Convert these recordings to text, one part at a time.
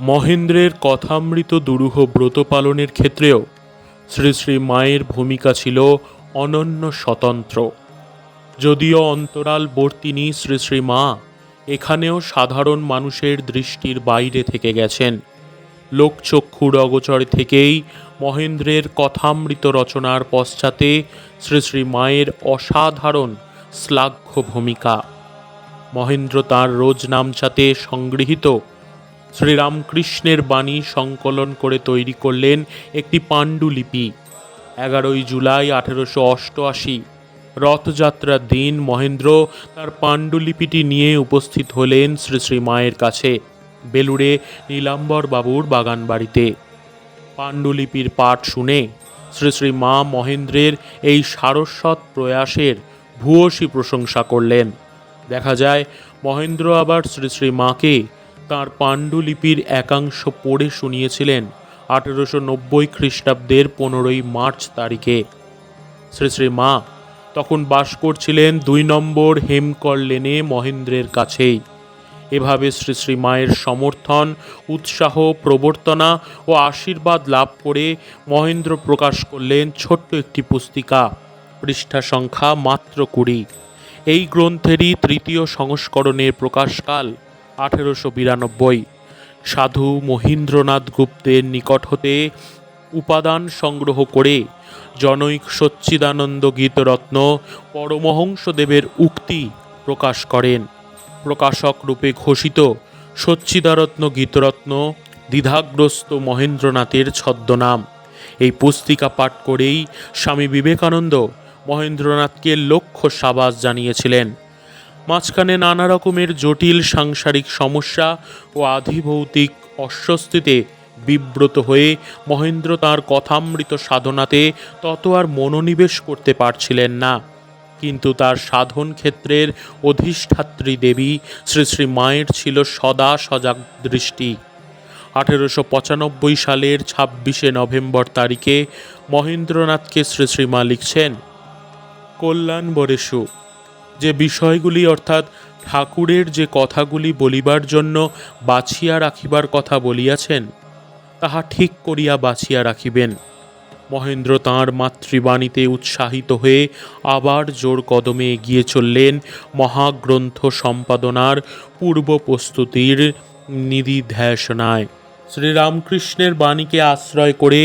মহেন্দ্রের কথামৃত দুরূহ ব্রত পালনের ক্ষেত্রেও শ্রী শ্রী মায়ের ভূমিকা ছিল অনন্য স্বতন্ত্র। যদিও অন্তরালবর্তিনী শ্রী শ্রী মা এখানেও সাধারণ মানুষের দৃষ্টির বাইরে থেকে গেছেন। লোকচক্ষুর অগোচর থেকেই মহেন্দ্রের কথামৃত রচনার পশ্চাতে শ্রী শ্রী মায়ের অসাধারণ শ্লাঘ্য ভূমিকা। মহেন্দ্র তাঁর রোজ নামচাতে সংগৃহীত শ্রীরামকৃষ্ণের বাণী সংকলন করে তৈরি করলেন একটি পাণ্ডুলিপি। এগারোই জুলাই আঠেরোশো অষ্টআশি রথযাত্রার দিন মহেন্দ্র তার পাণ্ডুলিপিটি নিয়ে উপস্থিত হলেন শ্রী শ্রী মায়ের কাছে, বেলুড়ে নীলাম্বর বাবুর বাগান বাড়িতে পাণ্ডুলিপির পাঠ শুনে শ্রী শ্রী মা মহেন্দ্রের এই সারস্বত প্রয়াসের ভূয়সী প্রশংসা করলেন। দেখা যায়, মহেন্দ্র আবার শ্রী শ্রী মাকে তাঁর পাণ্ডুলিপির একাংশ পড়ে শুনিয়েছিলেন আঠেরোশো নব্বই খ্রিস্টাব্দের পনেরোই মার্চ তারিখে। শ্রী শ্রী মা তখন বাস করছিলেন দুই নম্বর হেমকর লেনে মহেন্দ্রের কাছেই। এভাবে শ্রী শ্রী মায়ের সমর্থন, উৎসাহ, প্রবর্তনা ও আশীর্বাদ লাভ করে মহেন্দ্র প্রকাশ করলেন ছোট্ট একটি পুস্তিকা, পৃষ্ঠা সংখ্যা মাত্র কুড়ি। এই গ্রন্থেরই তৃতীয় সংস্করণের প্রকাশকাল আঠেরোশো বিরানব্বই। সাধু মহীন্দ্রনাথ গুপ্তের নিকট হতে উপাদান সংগ্রহ করে জনৈক সচ্চিদানন্দ গীতরত্ন পরমহংসদেবের উক্তি প্রকাশ করেন। প্রকাশক রূপে ঘোষিত সচ্চিদারত্ন গীতরত্ন দ্বিধাগ্রস্ত মহেন্দ্রনাথের ছদ্মনাম। এই পুস্তিকা পাঠ করেই স্বামী বিবেকানন্দ মহেন্দ্রনাথকে লক্ষ্য সাবাস জানিয়েছিলেন। মাঝখানে নানা রকমের জটিল সাংসারিক সমস্যা ও আধিভৌতিক অস্বস্তিতে বিব্রত হয়ে মহেন্দ্র তাঁর কথামৃত সাধনাতে তত আর মনোনিবেশ করতে পারছিলেন না। কিন্তু তার সাধন ক্ষেত্রের অধিষ্ঠাত্রী দেবী শ্রী শ্রী মায়ের ছিল সদা সজাগ দৃষ্টি। আঠেরোশো পঁচানব্বই সালের ছাব্বিশে নভেম্বর তারিখে মহেন্দ্রনাথকে শ্রী শ্রীমা লিখছেন কল্যাণ বরেশু যে বিষয়গুলি, অর্থাৎ ঠাকুরের যে কথাগুলি বলিবার জন্য বাছিয়া রাখিবার কথা বলিয়াছেন, তাহা ঠিক করিয়া বাছিয়া রাখিবেন। মহেন্দ্র তাঁর মাতৃবাণীতে উৎসাহিত হয়ে আবার জোর কদমে এগিয়ে চললেন মহাগ্রন্থ সম্পাদনার পূর্ব প্রস্তুতির নিধিধ্যাসনায় শ্রীরামকৃষ্ণের বাণীকে আশ্রয় করে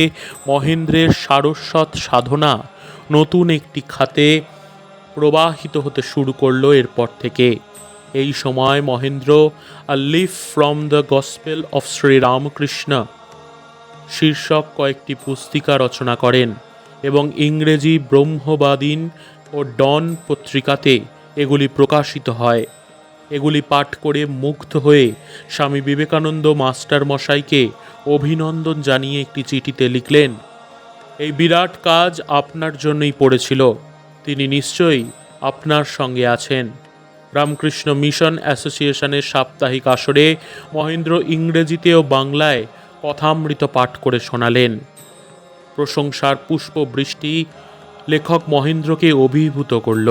মহেন্দ্রের সারস্বত সাধনা নতুন একটি খাতে প্রবাহিত হতে শুরু করল এরপর থেকে। এই সময় Mahendra a leaf from the gospel of Sri Ramakrishna শীর্ষক কয়েকটি পুস্তিকা রচনা করেন এবং ইংরেজি ব্রহ্মবাদীন ও ডন পত্রিকাতে এগুলি প্রকাশিত হয়। এগুলি পাঠ করে মুগ্ধ হয়ে স্বামী বিবেকানন্দ মাস্টার মশাইকে অভিনন্দন জানিয়ে একটি চিঠিতে লিখলেন, এই বিরাট কাজ আপনার জন্যই পড়েছিল। তিনি নিশ্চয়ই আপনার সঙ্গে আছেন। রামকৃষ্ণ মিশন অ্যাসোসিয়েশনের সাপ্তাহিক আসরে মহেন্দ্র ইংরেজিতে ও বাংলায় কথামৃত পাঠ করে শোনালেন। প্রশংসার পুষ্পবৃষ্টি লেখক মহেন্দ্রকে অভিভূত করল।